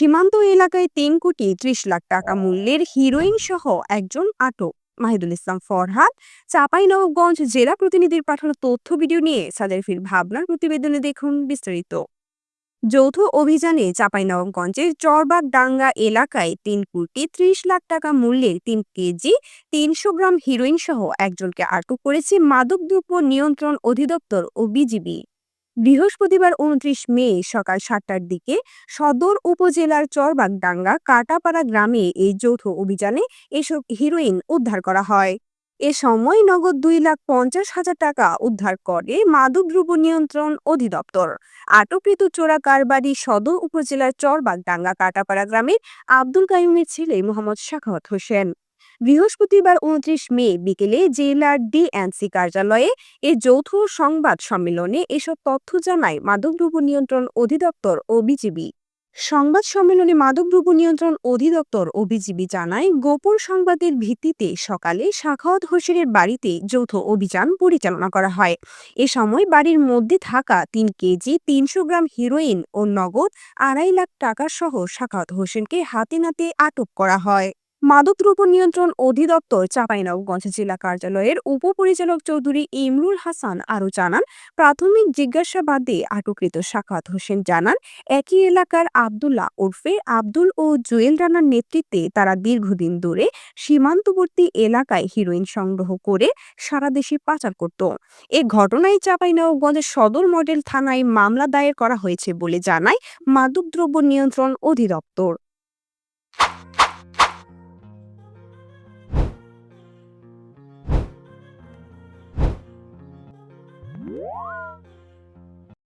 সীমান্ত এলাকায় তিন কোটি ত্রিশ লাখ টাকা মূল্যের হিরোইন সহ একজন আটক। মাহিদুল ইসলাম ফরহাদ, চাঁপাইনবাবগঞ্জ জেলা প্রতিনিধির পাঠানো তথ্য ভিডিও নিয়ে সাদেরফির ভাবনার প্রতিবেদনে দেখুন বিস্তারিত। যৌথ অভিযানে চাঁপাইনবাবগঞ্জের চরবাগ ডাঙ্গা এলাকায় তিন কোটি ত্রিশ লাখ টাকা মূল্যের তিন কেজি, তিনশো গ্রাম হিরোইন সহ একজনকে আটক করেছে মাদকদ্রব্য নিয়ন্ত্রণ অধিদপ্তর ও বিজিবি। বৃহস্পতিবার উনত্রিশ মে সকাল সাতটার দিকে সদর উপজেলার চরবাগডাঙ্গা কাটাপাড়া গ্রামে এই যৌথ অভিযানে এসব হিরোইন উদ্ধার করা হয়। এ সময় নগদ দুই লাখ পঞ্চাশ হাজার টাকা উদ্ধার করে মাদকদ্রব্য নিয়ন্ত্রণ অধিদপ্তর। আটককৃত চোরা কারবারি সদর উপজেলার চরবাগডাঙ্গা কাটাপাড়া গ্রামের আব্দুল কাইমের ছেলে মোহাম্মদ শাখাওয়াত হোসেন। বৃহস্পতিবার উনত্রিশ মে বিকেলে জেলার ডিএনসি কার্যালয়ে এ যৌথ সংবাদ সম্মেলনে এসব তথ্য জানায় মাদকদ্রব্য নিয়ন্ত্রণ অধিদপ্তর ও বিজিবি। সংবাদ সম্মেলনে মাদকদ্রব্য নিয়ন্ত্রণ অধিদপ্তর ও বিজিবি জানায়, গোপন সংবাদের ভিত্তিতে সকালে শাখাওয়াত হোসেনের বাড়িতে যৌথ অভিযান পরিচালনা করা হয়। এ সময় বাড়ির মধ্যে থাকা তিন কেজি, তিনশো গ্রাম হিরোইন ও নগদ আড়াই লাখ টাকা সহ শাখাওয়াত হোসেনকে হাতে নাতে আটক করা হয়। মাদকদ্রব্য নিয়ন্ত্রণ অধিদপ্তর চাঁপাইনবাবগঞ্জ জেলা কার্যালয়ের উপপরিচালক চৌধুরী ইমরুল হাসান আরও জানান, প্রাথমিক জিজ্ঞাসাবাদে আটককৃত সাকাত হোসেন জানান, একই এলাকার আবদুল্লাহ ওরফে আব্দুল ও জুয়েল রানার নেতৃত্বে তারা দীর্ঘদিন ধরে সীমান্তবর্তী এলাকায় হিরোইন সংগ্রহ করে সারা দেশে পাচার করত। এ ঘটনায় চাঁপাইনবাবগঞ্জের সদর মডেল থানায় মামলা দায়ের করা হয়েছে বলে জানায় মাদকদ্রব্য নিয়ন্ত্রণ অধিদপ্তর।